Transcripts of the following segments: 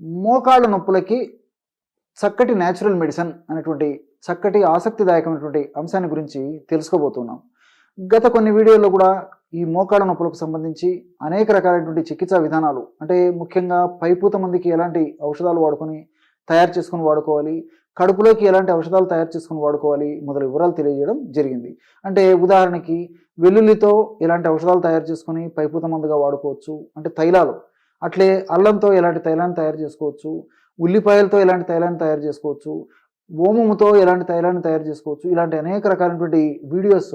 మోకాళ్ళ నొప్పులకి చక్కటి natural medicine అనేటువంటి చక్కటి ఆసక్తిదాయకమైనటువంటి అంశాన్ని గురించి తెలుసుకోబోతున్నాం. గత కొన్ని వీడియోల్లో కూడా ఈ మోకాళ్ళ నొప్పులకు సంబంధించి అనేక రకాలైనటువంటి చికిత్సా విధానాలు అంటే ముఖ్యంగా పైపూత మందికి ఎలాంటి ఔషధాలు వాడుకొని తయారు చేసుకుని వాడుకోవాలి కడుపులోకి ఎలాంటి ఔషధాలు తయారు చేసుకుని వాడుకోవాలి మొదలు వివరాలు తెలియజేయడం జరిగింది. అంటే ఉదాహరణకి వెల్లుల్లితో ఎలాంటి ఔషధాలు తయారు చేసుకుని పైపూత మందుగా వాడుకోవచ్చు అంటే తైలాలు అట్లే అల్లంతో ఎలాంటి తైలాన్ని తయారు చేసుకోవచ్చు ఉల్లిపాయలతో ఎలాంటి తైలాన్ని తయారు చేసుకోవచ్చు ఓమముతో ఎలాంటి తైలాన్ని తయారు చేసుకోవచ్చు ఇలాంటి అనేక రకాలైనటువంటి వీడియోస్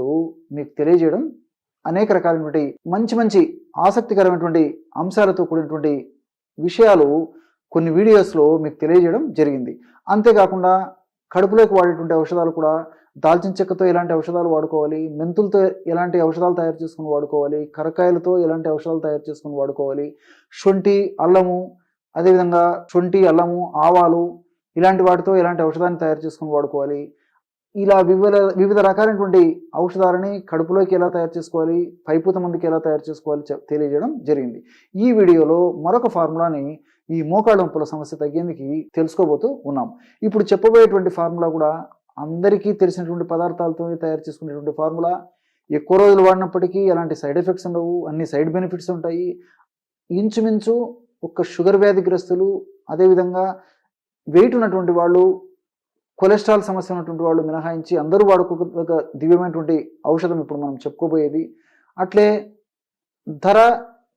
మీకు తెలియజేయడం అనేక రకాలైనటువంటి మంచి మంచి ఆసక్తికరమైనటువంటి అంశాలతో కూడినటువంటి విషయాలు కొన్ని వీడియోస్లో మీకు తెలియజేయడం జరిగింది. అంతేకాకుండా కడుపులోకి వాడేటువంటి ఔషధాలు కూడా దాల్చిన చెక్కతో ఎలాంటి ఔషధాలు వాడుకోవాలి? మెంతులతో ఎలాంటి ఔషధాలు తయారు చేసుకుని వాడుకోవాలి? కరకాయలతో ఎలాంటి ఔషధాలు తయారు చేసుకుని వాడుకోవాలి? శొంఠి అల్లము అదేవిధంగా శొంఠి అల్లము ఆవాలు ఇలాంటి వాటితో ఎలాంటి ఔషధాన్ని తయారు చేసుకుని వాడుకోవాలి? ఇలా వివిధ వివిధ రకాలైనటువంటి ఔషధాలని కడుపులోకి ఎలా తయారు చేసుకోవాలి? పైపూత మందికి ఎలా తయారు చేసుకోవాలి? తెలియజేయడం జరిగింది. ఈ వీడియోలో మరొక ఫార్ములాని ఈ మోకాళ్ళ నొప్పుల సమస్య తగ్గేందుకు తెలుసుకోబోతూ ఉన్నాం. ఇప్పుడు చెప్పబోయేటువంటి ఫార్ములా కూడా అందరికీ తెలిసినటువంటి పదార్థాలతో తయారు చేసుకునేటువంటి ఫార్ములా. ఎక్కువ రోజులు వాడినప్పటికీ ఎలాంటి సైడ్ ఎఫెక్ట్స్ ఉండవు. అన్ని సైడ్ బెనిఫిట్స్ ఉంటాయి. ఇంచుమించు ఒక్క షుగర్ వ్యాధిగ్రస్తులు అదేవిధంగా వెయిట్ ఉన్నటువంటి వాళ్ళు కొలెస్ట్రాల్ సమస్య ఉన్నటువంటి వాళ్ళు మినహాయించి అందరూ వాడుకోగల దివ్యమైనటువంటి ఔషధం ఇప్పుడు మనం చెప్పుకోబోయేది. అట్లే ధర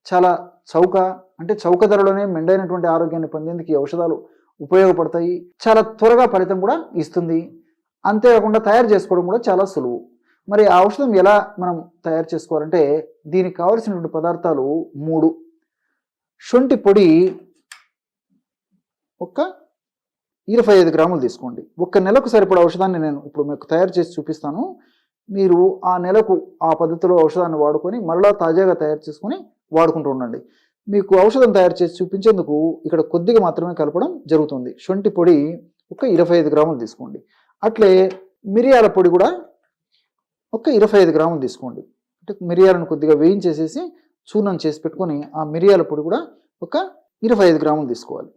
చాలా చౌక అంటే చౌక ధరలోనే మెండైనటువంటి ఆరోగ్యాన్ని పొందేందుకు ఈ ఔషధాలు ఉపయోగపడతాయి. చాలా త్వరగా ఫలితం కూడా ఇస్తుంది. అంతేకాకుండా తయారు చేసుకోవడం కూడా చాలా సులువు. మరి ఆ ఔషధం ఎలా మనం తయారు చేసుకోవాలంటే దీనికి కావలసినటువంటి పదార్థాలు మూడు. శొంఠి పొడి ఒక ఇరవై ఐదు గ్రాములు తీసుకోండి. ఒక్క నెలకు సరిపడా ఔషధాన్ని నేను ఇప్పుడు మీకు తయారు చేసి చూపిస్తాను. మీరు ఆ నెలకు ఆ పద్ధతిలో ఔషధాన్ని వాడుకొని మరలా తాజాగా తయారు చేసుకొని వాడుకుంటూ ఉండండి. మీకు ఔషధం తయారు చేసి చూపించేందుకు ఇక్కడ కొద్దిగా మాత్రమే కలపడం జరుగుతుంది. శొంఠి పొడి ఒక ఇరవై ఐదు గ్రాములు తీసుకోండి. అట్లే మిరియాల పొడి కూడా ఒక ఇరవై ఐదు గ్రాములు తీసుకోండి. అంటే మిరియాలను కొద్దిగా వేయించేసేసి చూర్ణం చేసి పెట్టుకొని ఆ మిరియాల పొడి కూడా ఒక ఇరవై ఐదు గ్రాములు తీసుకోవాలి.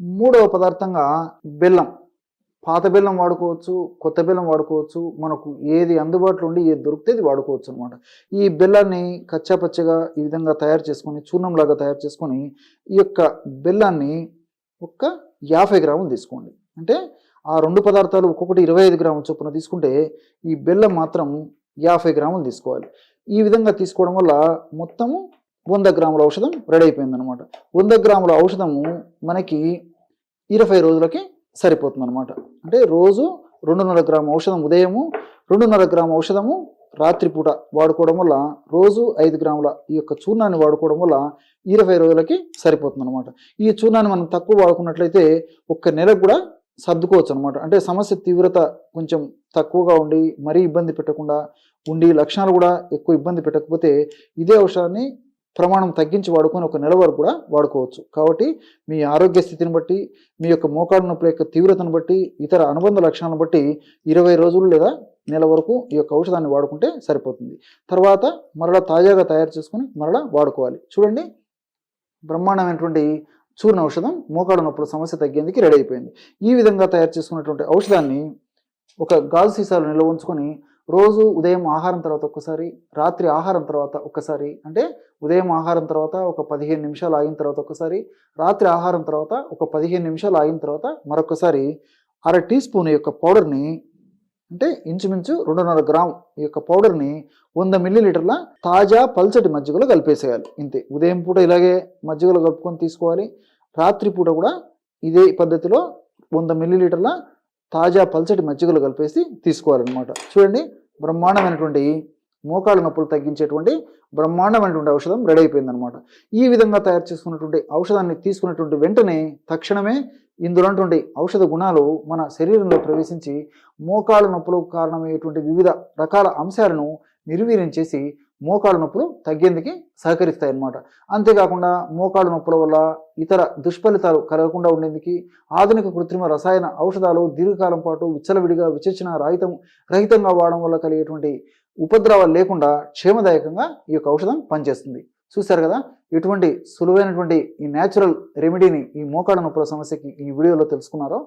మూడవ పదార్థంగా బెల్లం. పాత బెల్లం వాడుకోవచ్చు కొత్త బెల్లం వాడుకోవచ్చు మనకు ఏది అందుబాటులో ఉండి ఏది దొరికితే వాడుకోవచ్చు అనమాట ఈ బెల్లాన్ని కచ్చా పచ్చగా ఈ విధంగా తయారు చేసుకొని చూర్ణంలాగా తయారు చేసుకొని ఈ యొక్క బెల్లాన్ని ఒక యాభై గ్రాములు తీసుకోండి. అంటే ఆ రెండు పదార్థాలు ఒక్కొక్కటి ఇరవై ఐదు గ్రాముల చొప్పున తీసుకుంటే ఈ బెల్లం మాత్రం యాభై గ్రాములు తీసుకోవాలి. ఈ విధంగా తీసుకోవడం వల్ల మొత్తము వంద గ్రాముల ఔషధం రెడీ అయిపోయింది అనమాట వంద గ్రాముల ఔషధము మనకి ఇరవై రోజులకి సరిపోతుంది అనమాట అంటే రోజు రెండున్నర గ్రాము ఔషధం ఉదయము రెండున్నర గ్రాము ఔషధము రాత్రిపూట వాడుకోవడం వల్ల రోజు ఐదు గ్రాముల ఈ యొక్క చూర్ణాన్ని వాడుకోవడం వల్ల ఇరవై రోజులకి సరిపోతుంది అనమాట ఈ చూర్ణాన్ని మనం తక్కువ వాడుకున్నట్లయితే ఒక్క నెలకు కూడా సర్దుకోవచ్చు అనమాట అంటే సమస్య తీవ్రత కొంచెం తక్కువగా ఉండి మరీ ఇబ్బంది పెట్టకుండా ఉండి లక్షణాలు కూడా ఎక్కువ ఇబ్బంది పెట్టకపోతే ఇదే ఔషధాన్ని ప్రమాణం తగ్గించి వాడుకొని ఒక నెల వరకు కూడా వాడుకోవచ్చు. కాబట్టి మీ ఆరోగ్య స్థితిని బట్టి మీ యొక్క మోకాడు నొప్పుల యొక్క తీవ్రతను బట్టి ఇతర అనుబంధ లక్షణాలను బట్టి ఇరవై రోజులు లేదా నెల వరకు ఈ యొక్క ఔషధాన్ని వాడుకుంటే సరిపోతుంది. తర్వాత మరలా తాజాగా తయారు చేసుకొని మరలా వాడుకోవాలి. చూడండి బ్రహ్మాండమైనటువంటి చూర్ణ ఔషధం మోకాడు నొప్పుల సమస్య తగ్గేందుకు రెడీ అయిపోయింది. ఈ విధంగా తయారు చేసుకున్నటువంటి ఔషధాన్ని ఒక గాజు సీసాలో నిల్వ ఉంచుకొని రోజు ఉదయం ఆహారం తర్వాత ఒక్కసారి రాత్రి ఆహారం తర్వాత ఒక్కసారి అంటే ఉదయం ఆహారం తర్వాత ఒక పదిహేను నిమిషాలు ఆగిన తర్వాత ఒకసారి రాత్రి ఆహారం తర్వాత ఒక పదిహేను నిమిషాలు ఆగిన తర్వాత మరొకసారి అర టీ స్పూన్ యొక్క పౌడర్ని అంటే ఇంచుమించు రెండున్నర గ్రామ్ ఈ యొక్క పౌడర్ని వంద మిల్లీలీటర్ల తాజా పల్చటి మజ్జిగలో కలిపేసేయాలి. ఇంతే. ఉదయం పూట ఇలాగే మజ్జిగలో కలుపుకొని తీసుకోవాలి. రాత్రి పూట కూడా ఇదే పద్ధతిలో వంద మిల్లీలీటర్ల తాజా పల్చటి మజ్జిగలు కలిపేసి తీసుకోవాలన్నమాట. చూడండి బ్రహ్మాండమైనటువంటి మోకాళ్ళ నొప్పులు తగ్గించేటువంటి బ్రహ్మాండమైనటువంటి ఔషధం రెడీ అయిపోయిందనమాట ఈ విధంగా తయారు చేసుకున్నటువంటి ఔషధాన్ని తీసుకున్నటువంటి వెంటనే తక్షణమే ఇందులో ఔషధ గుణాలు మన శరీరంలో ప్రవేశించి మోకాళ్ళ నొప్పులకు కారణమయ్యేటువంటి వివిధ రకాల అంశాలను నిర్వీర్యం చేసి మోకాళ్ళ నొప్పులు తగ్గేందుకు సహకరిస్తాయి అన్నమాట అంతేకాకుండా మోకాళ్ళ నొప్పుల వల్ల ఇతర దుష్ఫలితాలు కలగకుండా ఉండేందుకు ఆధునిక కృత్రిమ రసాయన ఔషధాలు దీర్ఘకాలం పాటు విచ్చలవిడిగా విచక్షణ రహితం రహితంగా వాడడం వల్ల కలిగేటువంటి ఉపద్రవాలు లేకుండా క్షేమదాయకంగా ఈ యొక్క ఔషధం పనిచేస్తుంది. చూశారు కదా? ఎటువంటి సులువైనటువంటి ఈ న్యాచురల్ రెమెడీని ఈ మోకాళ్ళ నొప్పుల సమస్యకి ఈ వీడియోలో తెలుసుకున్నారో